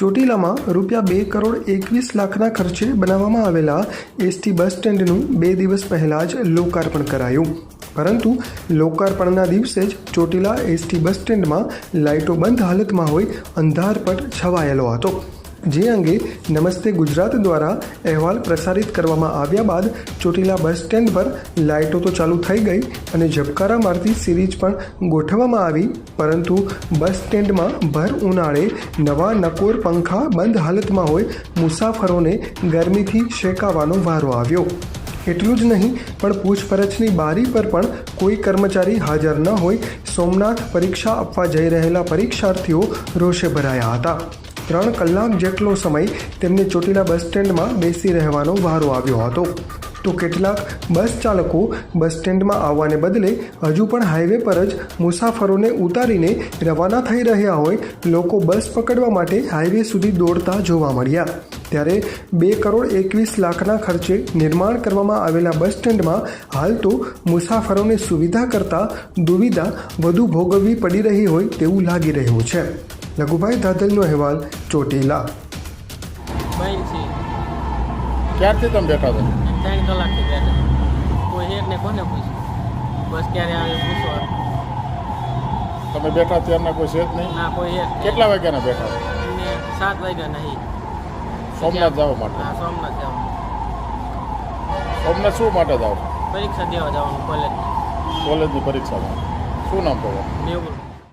ચોટીલામાં રૂપિયા બે કરોડ એકવીસ લાખના ખર્ચે બનાવવામાં આવેલા એસટી બસ સ્ટેન્ડનું બે દિવસ પહેલાં જ લોકાર્પણ કરાયું. પરંતુ લોકાર્પણના દિવસે જ ચોટીલા એસટી બસ સ્ટેન્ડમાં લાઇટો બંધ હાલતમાં હોય અંધારપટ છવાયેલો હતો. જે અંગે નમસ્તે ગુજરાત દ્વારા અહેવાલ પ્રસારિત કરવામાં આવ્યા બાદ ચોટીલા બસ સ્ટેન્ડ પર લાઇટો તો ચાલુ થઈ ગઈ અને ઝબકારા મારતી સિરીઝ પણ ગોઠવવામાં આવી, પરંતુ બસ સ્ટેન્ડમાં ભર ઉનાળે નવા નકોર પંખા બંધ હાલતમાં હોય મુસાફરોને ગરમીથી શેકાવાનો વારો આવ્યો. એટલું જ નહીં, પણ પૂછપરછની બારી પર પણ કોઈ કર્મચારી હાજર ન હોય, સોમનાથ પરીક્ષા આપવા જઈ રહેલા પરીક્ષાર્થીઓ રોષે ભરાયા હતા. ત્રણ કલાક જેટલો સમય તેમને ચોટીલા બસ સ્ટેન્ડમાં બેસી રહેવાનો વારો આવ્યો હતો. તો કેટલાક બસ ચાલકો બસ સ્ટેન્ડમાં આવવાને બદલે હજુ પણ હાઈવે પર જ મુસાફરોને ઉતારીને રવાના થઈ રહ્યા હોય લોકો બસ પકડવા માટે હાઈવે સુધી દોડતા જોવા મળ્યા. ત્યારે બે કરોડ એકવીસ લાખના ખર્ચે નિર્માણ કરવામાં આવેલા બસ સ્ટેન્ડમાં હાલ તો મુસાફરોને સુવિધા કરતાં દુવિધા વધુ ભોગવવી પડી રહી હોય તેવું લાગી રહ્યું છે. લઘુભાઈ ધાધલનો અહેવાલ ચોટીલા. ક્યારથી તમે બેઠા હતા ત્રણ કલાકથી બેઠા. કોઈ એક ને કોને પૂછ્યું બસ ક્યારે આવે પૂછવા તમે બેઠા ત્યારના કોઈ છે જ નહીં? ના કોઈ એક કેટલા વાગ્યાના બેઠા હતા સાત વાગ્યા નહીં. સોમનાથ જવા માટે? હા સોમનાથ જવા સોમનાથ શું માટે જાઓ? પરીક્ષા દેવા જવાનું કોલેજ કોલેજની પરીક્ષામાં. શું નામ તમારું? મેહુલ.